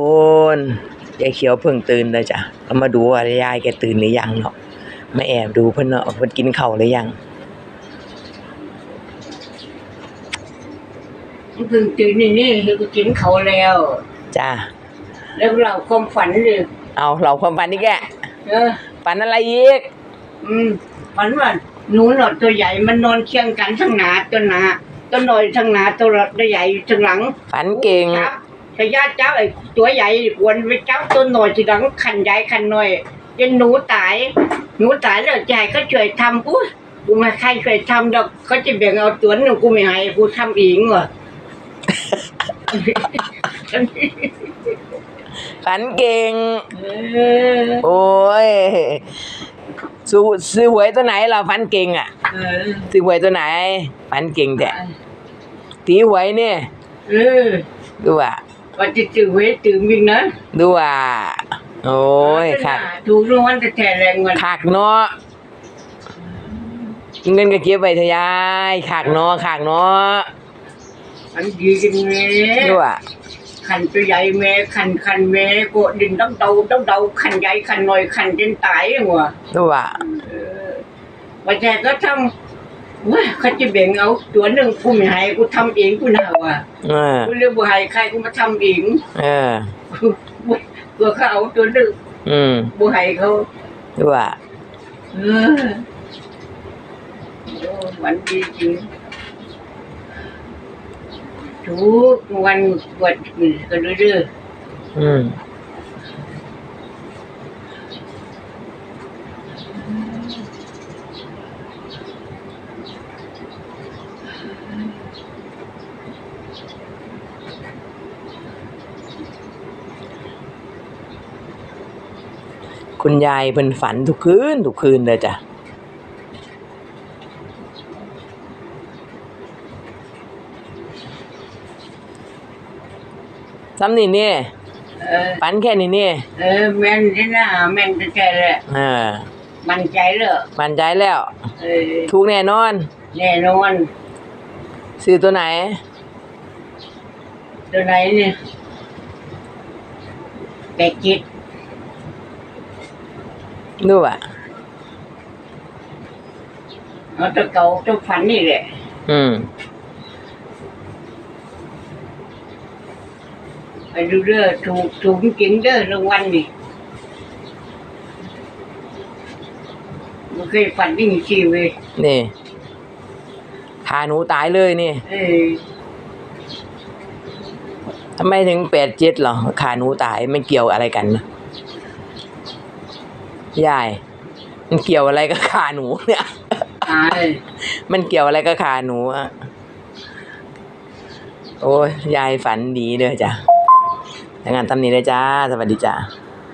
โอนยายเขียวเพิ่งตื่นเลยจ้ะเรามาดูว่ายายแกตื่นหรือยังเนาะมาแอบดูเพิ่นเนาะเพิ่นกินข้าวหรือยังเพิ่งตื่นนี่นี่คือก็กินเขาวแล้ว จ้าแล้วเราความฝันเลยเอาเราความฝันนี่แกเออฝันอะไรอีกอืมฝันว่าหนูหนอดตัวใหญ่มันนอนเคียงกันทั้งหนาตัวหนาตัวหน่อยทั้งหนาตัวใหญ่อยู่ทั้งหลัง ฝันเก่งครับ แต่ญาติเจ้าไอ้ตัวใหญ่วนไปเจ้าตัวหน่อยทีหลังขันใหญ่ขันหน่อยจนหนูตาย หนูตายแล้วยายก็ช่วยทำอุ้ยกูไม่ใครช่วยทำดอกเขาจะแบ่งเอาตัวหนึ่งกูไม่ให้กูทำเองว่ะฝันเก่งเออโอ้ยซื้อซื้อหวยตัวไหนเราฝันเก่งอะเออซื้อหวยตัวไหนฝันเก่งแต่ตีหวยเนี่ยเออดูอะ ว่าจะตื่นเว้ยตื่นวิ่งนะดูอะโอ้ยคักถูกรางวัลแต่แท้แรงเงินคักเนาะเงินก็เก็บไว้เถอะยายคักเนาะคักเนาะอันดีจริงแม่ดูอะขันตัวใหญ่แม่ขันขันแม่โกดดินต้องเดาต้องเดาขันใหญ่ขันหน่อยขันจนตายหัวดูอะว่าแต่ก็ทำ ว่าเขาจะแบ่งเอาตัวหนึ่งกูไม่ให้กูทำเองกูน่าว่ะเออกูเรียกว่าให้ใครกูมาทำเองเออกูเขาเอาตัวหนึ่งอืมกูให้เขาดูอะเออโอ้มันดีจริงทุกวันกวดมือกันเรื่อยอืม คุณยายเพิ่นฝันทุกคืนทุกคืนเลยจ้ะซ้ำนี่นี่ๆเออฝันแค่นี้นี่เออแม่นที่น่าแม่นแต่แท้แหละเออมันใจเลยมั่นใจแล้ว เออถูกแน่นอน แน่นอนซื้อตัวไหน ตัวไหนเนี่ยแปดจิต ดูอะเอาตัวเก่าตัวฝันนี่แหละอืม ไปดูเด้อถูกถูกจริงๆเด้อรางวัลนี่มันเคยฝันยิ่งชีเว้ยนี่ขาหนูตายเลยนี่เออทำไมถึงแปดเจ็ดหรอขาหนูตายไม่เกี่ยวอะไรกันนะ ยาย มันเกี่ยวอะไรกับขาหนูเนี่ย ตายมันเกี่ยวอะไรกับขาหนูอะโอ้ยยายฝันดีเด้อจ้ะถ้างั้นตำนี้เลยจ้า สวัสดีจ้า